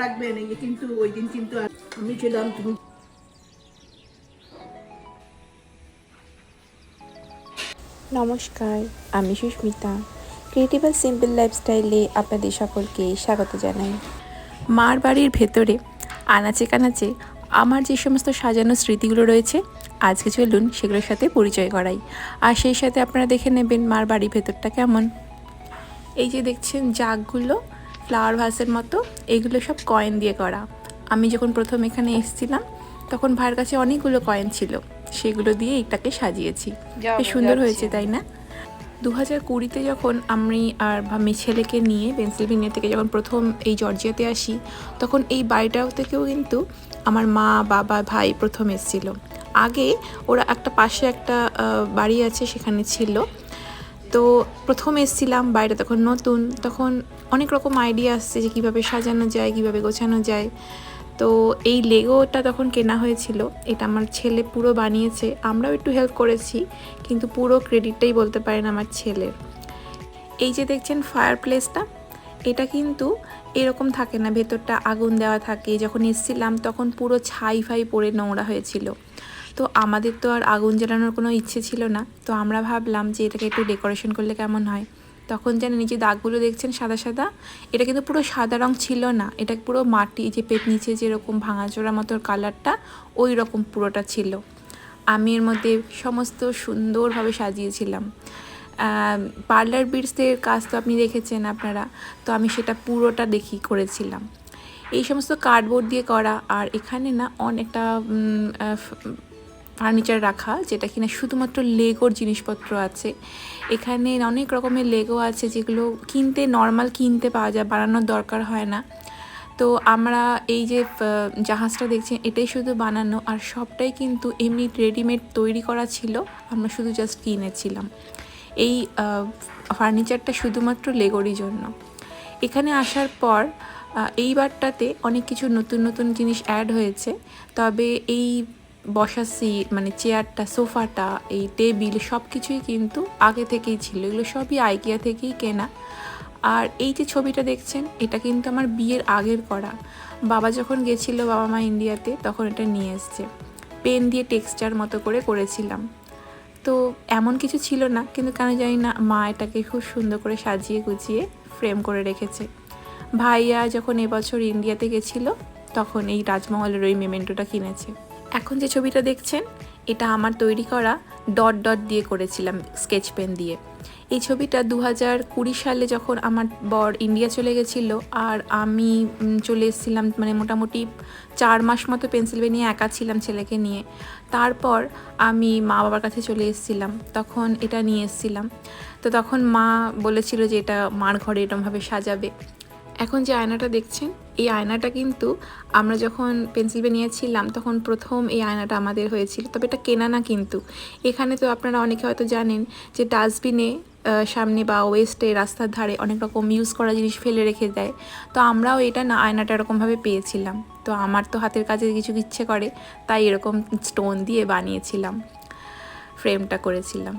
রাখবেন, এই কিন্তু ওই দিন কিন্তু আমি ছিলাম নমস্কার, আমি সুস্মিতা। ক্রিয়েটিভ সিম্পল লাইফস্টাইলে আপনাদের সকলকে স্বাগত জানাই। মার বাড়ির ভেতরে আনাচে কানাচে আমার যে সমস্ত সাজানো স্মৃতিগুলো রয়েছে, আজকে চলুন সেগুলোর সাথে পরিচয় করাই। আর সেই সাথে আপনারা দেখে নেবেন মার বাড়ির ভেতরটা কেমন। এই যে দেখছেন জাগগুলো ফ্লাওয়ার ভাসের মতো এগুলো সব কয়েন দিয়ে করা। আমি যখন প্রথম এখানে এসেছিলাম তখন ভাইয়ের কাছে অনেকগুলো কয়েন ছিল। সেগুলো দিয়ে এটাকে সাজিয়েছি। বেশ সুন্দর হয়েছে তাই না? দু হাজার কুড়িতে যখন আমি আর আমি ছেলেকে নিয়ে পেন্সিলভেনিয়া থেকে যখন প্রথম এই জর্জিয়াতে আসি তখন এই বাড়িটাও থেকেও কিন্তু আমার মা বাবা ভাই প্রথম এসেছিল। আগে ওরা একটা পাশে একটা বাড়ি আছে সেখানে ছিল। তো প্রথম এসেছিলাম বাইরে তখন নতুন, তখন অনেক রকম আইডিয়া আসছে যে কীভাবে সাজানো যায়, কীভাবে গোছানো যায়। তো এই লেগোটা তখন কেনা হয়েছিল, এটা আমার ছেলে পুরো বানিয়েছে, আমরাও একটু হেল্প করেছি, কিন্তু পুরো ক্রেডিটটাই বলতে পারেন আমার ছেলের। এই যে দেখছেন ফায়ার প্লেসটা এটা কিন্তু এরকম থাকে না, ভেতরটা আগুন দেওয়া থাকে, যখন এসছিলাম তখন পুরো ছাই ফাই পড়ে নোংরা হয়েছিল। তো আমাদের তো আর আগুন জ্বালানোর কোনো ইচ্ছে ছিল না। তো আমরা ভাবলাম যে এটাকে একটু ডেকোরেশন করলে কেমন হয়? তখন যেন নিচে দাগগুলো দেখছেন সাদা সাদা, এটা কিন্তু পুরো সাদা রং ছিল না। এটা পুরো মাটি যে পেট নিচে যেরকম ভাঙাচোরা মতো কালারটা ওই রকম পুরোটা ছিল। আমি এর মধ্যে সমস্ত সুন্দরভাবে সাজিয়েছিলাম। পার্লার বিটসের কাজ তো আপনি দেখেছেন আপনারা। তো আমি সেটা পুরোটা দেখি করেছিলাম। এই সমস্ত কার্ডবোর্ড দিয়ে করা, আর এখানে না অনেকটা ফার্নিচার রাখা, যেটা কিনা শুধুমাত্র লেগোর জিনিসপত্র আছে। এখানে অনেক রকমের লেগো আছে, যেগুলো কিনতে নর্মাল কিনতে পাওয়া যায়, বানানোর দরকার হয় না। তো আমরা এই যে জাহাজটা দেখছি এটাই শুধু বানানো, আর সবটাই কিন্তু এমনি রেডিমেড তৈরি করা ছিল, আমরা শুধু জাস্ট কিনেছিলাম। এই ফার্নিচারটা শুধুমাত্র লেগোরই জন্য। এখানে আসার পর এইবারটাতে অনেক কিছু নতুন নতুন জিনিস অ্যাড হয়েছে। তবে এই বসার সিট মানে চেয়ারটা সোফাটা এই টেবিল সব কিছুই কিন্তু আগে থেকেই ছিল। এগুলো সবই আইকিয়া থেকেই কেনা। আর এই যে ছবিটা দেখছেন, এটা কিন্তু আমার বিয়ের আগের করা। বাবা যখন গেছিল বাবা মা ইন্ডিয়াতে তখন এটা নিয়ে এসছে। পেন দিয়ে টেক্সচার মতো করে করেছিলাম। তো এমন কিছু ছিল না, কিন্তু কেন জানি না মা এটাকে খুব সুন্দর করে সাজিয়ে গুছিয়ে ফ্রেম করে রেখেছে। ভাইয়া যখন এবছর ইন্ডিয়াতে গেছিল, তখন এই রাজমহলের ওই মেমেন্টোটা কিনেছে। এখন যে ছবিটা দেখছেন, এটা আমার তৈরি করা ডট ডট দিয়ে করেছিলাম, স্কেচ পেন দিয়ে। এই ছবিটা দু হাজার কুড়ি সালে যখন আমার বর ইন্ডিয়া চলে গেছিল, আর আমি চলে এসেছিলাম মানে মোটামুটি চার মাস মতো পেন্সিলভেনিয়া একা ছিলাম ছেলেকে নিয়ে। তারপর আমি মা বাবার কাছে চলে এসেছিলাম, তখন এটা নিয়ে এসেছিলাম। তো তখন মা বলেছিল যে এটা মার ঘরে এরমভাবে সাজাবে। এখন যে আয়নাটা দেখছেন, এই আয়নাটা কিন্তু আমরা যখন পেন্সিলভেনিয়া ছিলাম, তখন প্রথম এই আয়নাটা আমাদের হয়েছিল। তবে এটা কেনা না কিন্তু। এখানে তো আপনারা অনেকে হয়তো জানেন যে ডাস্টবিনে সামনে বা ওয়েস্টে, রাস্তার ধারে অনেক রকম ইউজ করা জিনিস ফেলে রেখে দেয়। তো আমরাও এটা না আয়নাটা এরকমভাবে পেয়েছিলাম। তো আমার তো হাতের কাজে কিছু ইচ্ছে করে, তাই এরকম স্টোন দিয়ে বানিয়েছিলাম ফ্রেমটা করেছিলাম।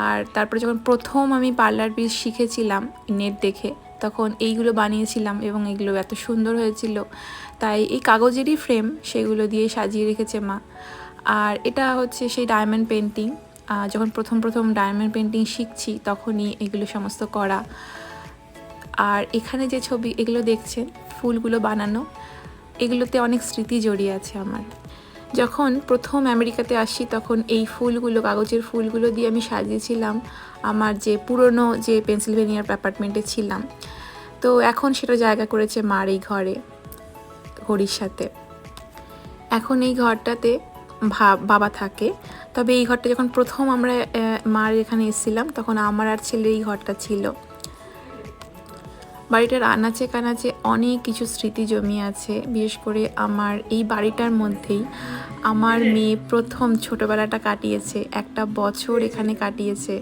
আর তারপরে যখন প্রথম আমি পার্লার পিস শিখেছিলাম নেট দেখে তখন এইগুলো বানিয়েছিলাম এবং এগুলো এত সুন্দর হয়েছিল। তাই এই কাগজেরই ফ্রেম সেগুলো দিয়ে সাজিয়ে রেখেছে মা। আর এটা হচ্ছে সেই ডায়মন্ড পেন্টিং যখন প্রথম প্রথম ডায়মন্ড পেন্টিং শিখছি তখনই এগুলো সমস্ত করা। আর এখানে যে ছবি, এগুলো দেখছেন, ফুলগুলো বানানো, এগুলোতে অনেক স্মৃতি জড়িয়ে আছে আমার। যখন প্রথম আমেরিকাতে আসি তখন এই ফুলগুলো, কাগজের ফুলগুলো দিয়ে আমি সাজিয়েছিলাম। আমার যে পুরনো যে পেন্সিলভেনিয়ার অ্যাপার্টমেন্টে ছিলাম তো এখন সেটা জায়গা করেছে মার এই ঘরে, হরির সাথে। এখন এই ঘরটাতে বাবা থাকে। তবে এই ঘরটা যখন প্রথম আমরা মার এখানে এসেছিলাম, তখন আমার আর ছেলে এই ঘরটা ছিল। বাড়িটার আনাচে কানাচে অনেক কিছু স্মৃতি জমি আছে। বিশেষ করে আমার এই বাড়িটার মধ্যেই আমার মেয়ে প্রথম ছোটোবেলাটা কাটিয়েছে, একটা বছর এখানে কাটিয়েছে।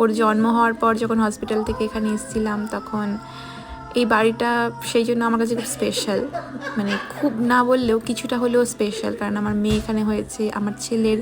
ওর জন্ম হওয়ার পর যখন হসপিটাল থেকে এখানে এসেছিলাম, তখন এই বাড়িটা সেই জন্য আমার কাছে খুব স্পেশাল মানে খুব না বললেও কিছুটা হলেও স্পেশাল কারণ আমার মেয়ে এখানে হয়েছে। আমার ছেলের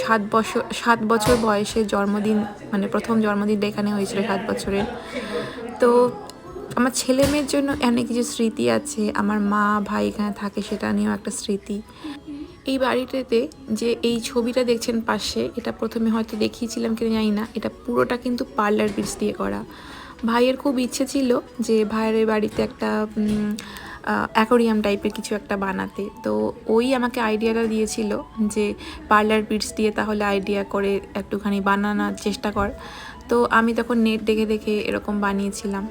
সাত বছর সাত বছর বয়সে জন্মদিন মানে প্রথম জন্মদিনটা এখানে হয়েছিল সাত বছরের। তো আমার ছেলে মেয়ের জন্য অনেক কিছু স্মৃতি আছে। আমার মা, ভাই এখানে থাকে, সেটা নিয়েও একটা স্মৃতি। এই বাড়িটাতে যে এই ছবিটা দেখছেন পাশে, এটা প্রথমে হয়তো দেখিয়েছিলাম কিনা জানি না। এটা পুরোটা কিন্তু পার্লার পিস দিয়ে করা। ভাইয়ের খুব ইচ্ছে ছিল যে ভাইয়ের বাড়িতে একটা অ্যাকোরিয়াম টাইপের কিছু একটা বানাতে। তো ওই আমাকে আইডিয়াটা দিয়েছিল যে পার্লার পিটস দিয়ে তাহলে আইডিয়া করে একটুখানি বানানোর চেষ্টা কর। তো আমি তখন নেট দেখে দেখে এরকম বানিয়েছিলাম।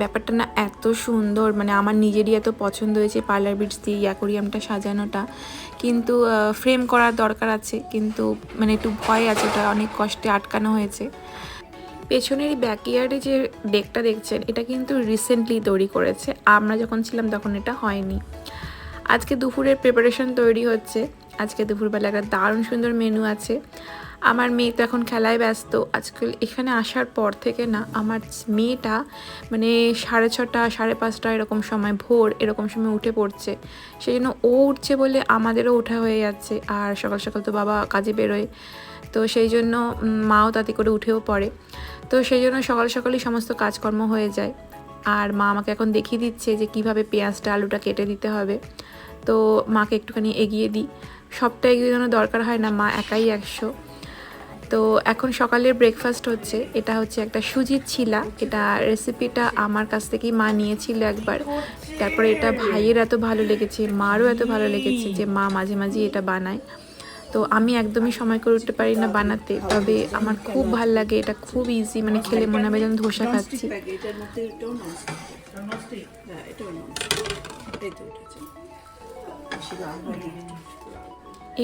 ব্যাপারটা না এত সুন্দর মানে আমার নিজেরই এত পছন্দ হয়েছে পার্লার বিটস দিয়ে অ্যাকোরিয়ামটা সাজানোটা। কিন্তু ফ্রেম করার দরকার আছে, কিন্তু মানে একটু ভয় আছে, ওটা অনেক কষ্টে আটকানো হয়েছে। পেছনের এই ব্যাকইয়ার্ডে যে ডেকটা দেখছেন, এটা কিন্তু রিসেন্টলি তৈরি করেছে। আমরা যখন ছিলাম তখন এটা হয়নি। আজকে দুপুরের প্রিপারেশন তৈরি হচ্ছে। আজকে দুপুরবেলা একটা দারুণ সুন্দর মেনু আছে। আমার মেয়ে তো এখন খেলায় ব্যস্ত। আজকাল এখানে আসার পর থেকে না, আমার মেয়েটা মানে সাড়ে ছটা, সাড়ে পাঁচটা এরকম সময়, ভোর এরকম সময় উঠে পড়ছে। সেই জন্য ও উঠছে বলে আমাদেরও ওঠা হয়ে যাচ্ছে। আর সকাল সকাল তো বাবা কাজে বেরোয়। তো সেই জন্য মাও তাতে করে উঠেও পড়ে। তো সেই জন্য সকাল সকালই সমস্ত কাজকর্ম হয়ে যায়। আর মা আমাকে এখন দেখিয়ে দিচ্ছে যে কীভাবে পেঁয়াজটা, আলুটা কেটে দিতে হবে। তো মাকে একটুখানি এগিয়ে দিই। সবটা এগিয়ে দেওয়ার দরকার হয় না, মা একাই একশো। তো এখন সকালের ব্রেকফাস্ট হচ্ছে। এটা হচ্ছে একটা সুজির ছিলা। এটা রেসিপিটা আমার কাছ থেকেই মা নিয়েছিল একবার। তারপরে এটা ভাইয়ের এত ভালো লেগেছে, মারও এত ভালো লেগেছে যে মা মাঝে মাঝে এটা বানায়। তো আমি একদমই সময় করে উঠতে পারি না বানাতে, তবে আমার খুব ভালো লাগে, এটা খুব ইজি মানে খেলে মনে হবে যেন ধোসা খাচ্ছি।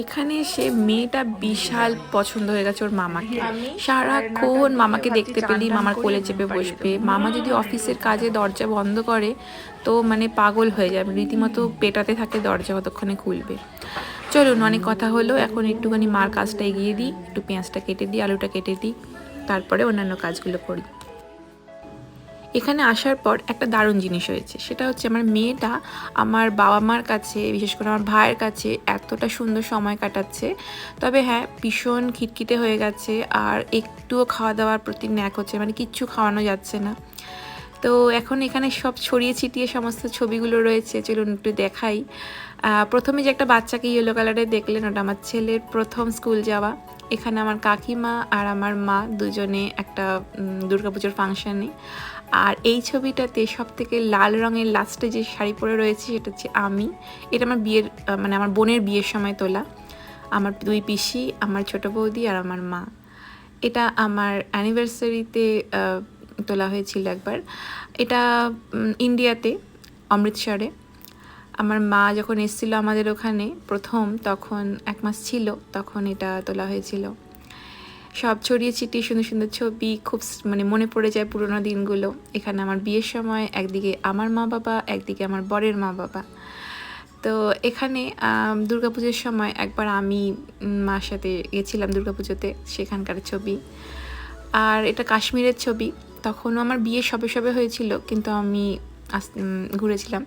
এখানে সে মেয়েটা বিশাল পছন্দ হয়ে গেছে ওর মামাকে। সারাক্ষণ মামাকে দেখতে পেলেই মামার কোলে চেপে বসবে। মামা যদি অফিসের কাজে দরজা বন্ধ করে, তো মানে পাগল হয়ে যাবে। রীতিমতো পেটাতে থাকে, দরজা কতক্ষণে খুলবে? চলুন, অনেক কথা হলো। এখন একটুখানি মার কাজটা এগিয়ে দিই, একটু পেঁয়াজটা কেটে দিই, আলুটা কেটে দিই, তারপরে অন্যান্য কাজগুলো করি। এখানে আসার পর একটা দারুণ জিনিস হয়েছে। সেটা হচ্ছে আমার মেয়েটা আমার বাবা মার কাছে, বিশেষ করে আমার ভাইয়ের কাছে এতটা সুন্দর সময় কাটাচ্ছে। তবে হ্যাঁ ভীষণ খিটখিটে হয়ে গেছে। আর একটুও খাওয়া দাওয়ার প্রতি ন্যাক হচ্ছে মানে কিচ্ছু খাওয়ানো যাচ্ছে না। তো এখন এখানে সব ছড়িয়ে ছিটিয়ে সমস্ত ছবিগুলো রয়েছে, চলুন একটু দেখাই। প্রথমে যে একটা বাচ্চাকে ইয়েলো কালারে দেখলেন, ওটা আমার ছেলের প্রথম স্কুল যাওয়া। এখানে আমার কাকিমা আর আমার মা দুজনে একটা দুর্গাপুজোর ফাংশানে আর এই ছবিটাতে সব থেকে লাল রঙের লাস্টে যে শাড়ি পরে রয়েছে, সেটা হচ্ছে আমি। এটা আমার বিয়ের মানে আমার বোনের বিয়ের সময় তোলা। আমার দুই পিসি, আমার ছোট বৌদি আর আমার মা। এটা আমার অ্যানিভার্সারিতে তোলা হয়েছিল একবার। এটা ইন্ডিয়াতে অমৃতসরে আমার মা যখন এসেছিল আমাদের ওখানে প্রথম, তখন এক মাস ছিল, তখন এটা তোলা হয়েছিল। সব ছড়িয়ে ছিটিয়ে সুন্দর সুন্দর ছবি, খুব মানে মনে পড়ে যায় পুরোনো দিনগুলো। এখানে আমার বিয়ের সময়, একদিকে আমার মা বাবা, একদিকে আমার বরের মা বাবা। তো এখানে দুর্গাপুজোর সময় একবার আমি মার সাথে গেছিলাম দুর্গাপুজোতে, সেখানকার ছবি। আর এটা কাশ্মীরের ছবি। তখনও আমার বিয়ে সবে সবে হয়েছিল, কিন্তু আমি ঘুরেছিলাম।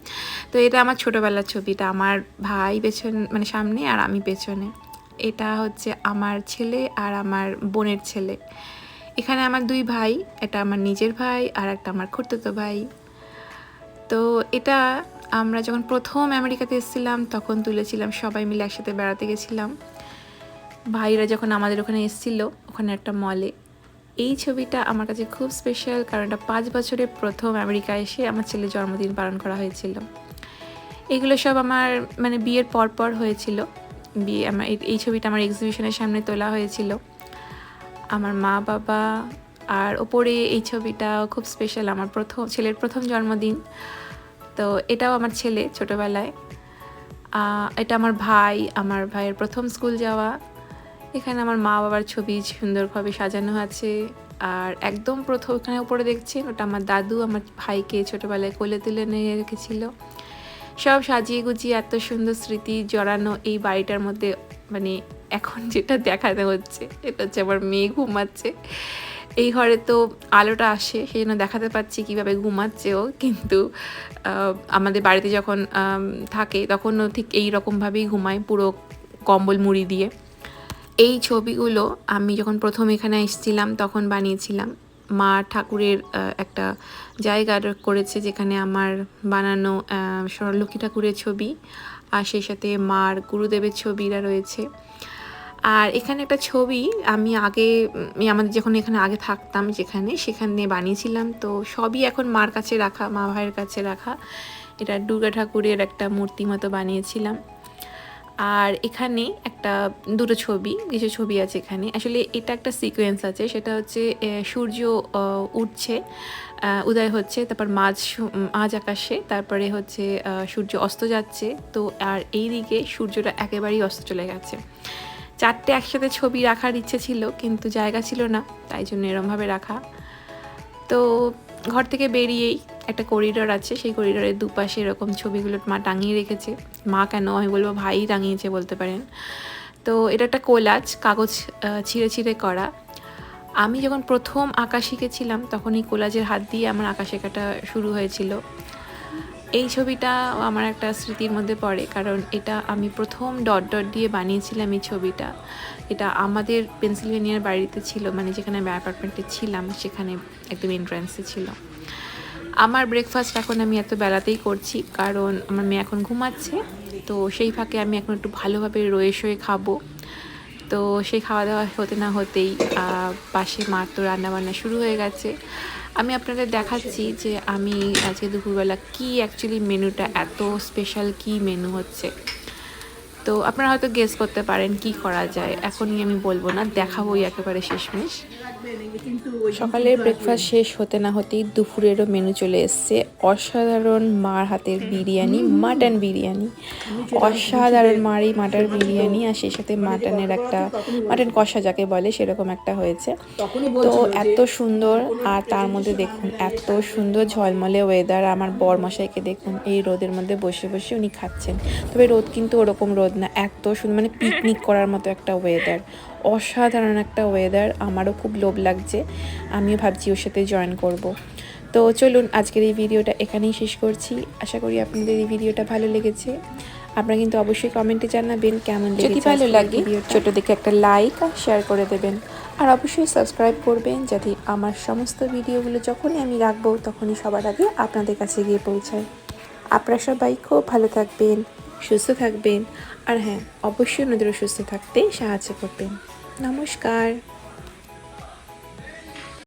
তো এটা আমার ছোটোবেলার ছবি, এটা আমার ভাই পেছন মানে সামনে আর আমি পেছনে। এটা হচ্ছে আমার ছেলে আর আমার বোনের ছেলে। এখানে আমার দুই ভাই এটা আমার নিজের ভাই আর একটা আমার খুড়তুতো ভাই। তো এটা আমরা যখন প্রথম আমেরিকাতে এসেছিলাম, তখন তুলেছিলাম, সবাই মিলে একসাথে বেড়াতে গেছিলাম। ভাইরা যখন আমাদের ওখানে এসেছিল, ওখানে একটা মলে এই ছবিটা আমার কাছে খুব স্পেশাল কারণ এটা পাঁচ বছরের প্রথম আমেরিকা এসে আমার ছেলের জন্মদিন পালন করা হয়েছিল। এগুলো সব আমার মানে বিয়ের পর পর হয়েছিল। বিয়ে আমার এই ছবিটা আমার এক্সিবিশনের সামনে তোলা হয়েছিল। আমার মা, বাবা আর ওপরে এই ছবিটা খুব স্পেশাল আমার প্রথম, ছেলের প্রথম জন্মদিন। তো এটাও আমার ছেলে ছোটোবেলায়। এটা আমার ভাই, আমার ভাইয়ের প্রথম স্কুল যাওয়া। এখানে আমার মা বাবার ছবি সুন্দরভাবে সাজানো আছে। আর একদম প্রথম এখানে উপরে দেখছেন ওটা আমার দাদু, আমার ভাইকে ছোটোবেলায় কোলে তুলে নিয়ে রেখেছিল। সব সাজিয়ে গুজিয়ে এত সুন্দর স্মৃতি জড়ানো এই বাড়িটার মধ্যে মানে এখন যেটা দেখাতে হচ্ছে, এটা হচ্ছে আমার মেয়ে ঘুমাচ্ছে। এই ঘরে তো আলোটা আসে, সেই জন্য দেখাতে পাচ্ছি কীভাবে ঘুমাচ্ছে ও। কিন্তু আমাদের বাড়িতে যখন থাকে, তখনও ঠিক এই রকমভাবেই ঘুমায় পুরো কম্বল মুড়ি দিয়ে। এই ছবিগুলো আমি যখন প্রথম এখানে এসেছিলাম তখন বানিয়েছিলাম। মা ঠাকুরের একটা জায়গা করেছে যেখানে আমার বানানো আহ, স্বর্ণলক্ষ্মী ঠাকুরের ছবি আর সেই সাথে মার গুরুদেবের ছবিরা রয়েছে। আর এখানে একটা ছবি আমি আগে আমাদের যখন এখানে আগে থাকতাম যেখানে সেখানে বানিয়েছিলাম। তো সবই এখন মার কাছে রাখা মা ভাইয়ের কাছে রাখা। এটা দুর্গা ঠাকুরের একটা মূর্তি মতো বানিয়েছিলাম। আর এখানে একটা, দুটো ছবি, কিছু ছবি আছে এখানে। আসলে এটা একটা সিকোয়েন্স আছে, সেটা হচ্ছে সূর্য উঠছে উদয় হচ্ছে, তারপর মাঝ মাঝ আকাশে, তারপরে হচ্ছে সূর্য অস্ত যাচ্ছে, তো আর এই দিকে সূর্যটা একেবারেই অস্ত চলে গেছে। চারটে একসাথে ছবি রাখার ইচ্ছে ছিল, কিন্তু জায়গা ছিল না, তাই জন্য এরমভাবে রাখা। তো ঘর থেকে বেরিয়েই একটা করিডোর আছে, সেই করিডোরের দুপাশে এরকম ছবিগুলো মা টাঙিয়ে রেখেছে। মা কেন আমি বলব ভাই টাঙিয়েছে বলতে পারেন। তো এটা একটা কোলাজ কাগজ ছিঁড়ে ছিঁড়ে করা। আমি যখন প্রথম আঁকা শিখেছিলাম, তখন এই কোলাজের হাত দিয়ে আমার আঁকা শেখাটা শুরু হয়েছিল। এই ছবিটা আমার একটা স্মৃতির মধ্যে পড়ে, কারণ এটা আমি প্রথম ডট ডট দিয়ে বানিয়েছিলাম এই ছবিটা। এটা আমাদের পেনসিলভেনিয়ার বাড়িতে ছিল মানে যেখানে আমি অ্যাপার্টমেন্টে ছিলাম, সেখানে একদম এন্ট্রান্সে ছিল। আমার ব্রেকফাস্ট এখন আমি এত বেলাতেই করছি, কারণ আমার মেয়ে এখন ঘুমাচ্ছে, তো সেই ফাঁকে আমি এখন একটু ভালোভাবে রয়ে শয়ে খাব। তো সেই খাওয়া দাওয়া হতে না হতেই পাশে মার তো রান্নাবান্না শুরু হয়ে গেছে। আমি আপনাদের দেখাচ্ছি যে আমি আজকে দুপুরবেলা কি অ্যাকচুয়ালি মেনুটা এত স্পেশাল কি মেনু হচ্ছে। তো আপনারা হয়তো গেস করতে পারেন কি করা যায়। এখনই আমি বলব না, দেখাবোই একেবারে শেষমেশ। সকালের ব্রেকফাস্ট শেষ হতে না হতেই দুপুরেরও মেনু চলে এসছে। অসাধারণ মার হাতের বিরিয়ানি মাটন বিরিয়ানি। অসাধারণ মার এই মাটন বিরিয়ানি আর সেই সাথে মাটনের একটা, মাটন কষা যাকে বলে সেরকম একটা হয়েছে। তো এত সুন্দর আর তার মধ্যে দেখুন, এত সুন্দর ঝলমলে ওয়েদার আমার বর মশাইকে দেখুন, এই রোদের মধ্যে বসে বসে উনি খাচ্ছেন। তবে রোদ কিন্তু ওরকম রোদ না এত সুন্দর মানে পিকনিক করার মতো একটা ওয়েদার অসাধারণ একটা ওয়েদার আমারও খুব লোভ লাগছে আমিও ভাবছি ওর সাথে জয়েন করব। তো চলুন আজকের এই ভিডিওটা এখানেই শেষ করছি। আশা করি আপনাদের এই ভিডিওটা ভালো লেগেছে। আপনারা কিন্তু অবশ্যই কমেন্টে জানাবেন কেমন যদি ভালো লাগে ছোট দেখে একটা লাইক আর শেয়ার করে দেবেন। আর অবশ্যই সাবস্ক্রাইব করবেন যাতে আমার সমস্ত ভিডিওগুলো যখনই আমি রাখব তখনই সবার আগে আপনাদের কাছে গিয়ে পৌঁছায়। আপনারা সবাই খুব ভালো থাকবেন সুস্থ থাকবেন। আর হ্যাঁ অবশ্যই ওনাদেরও সুস্থ থাকতে সাহায্য করবেন। নমস্কার।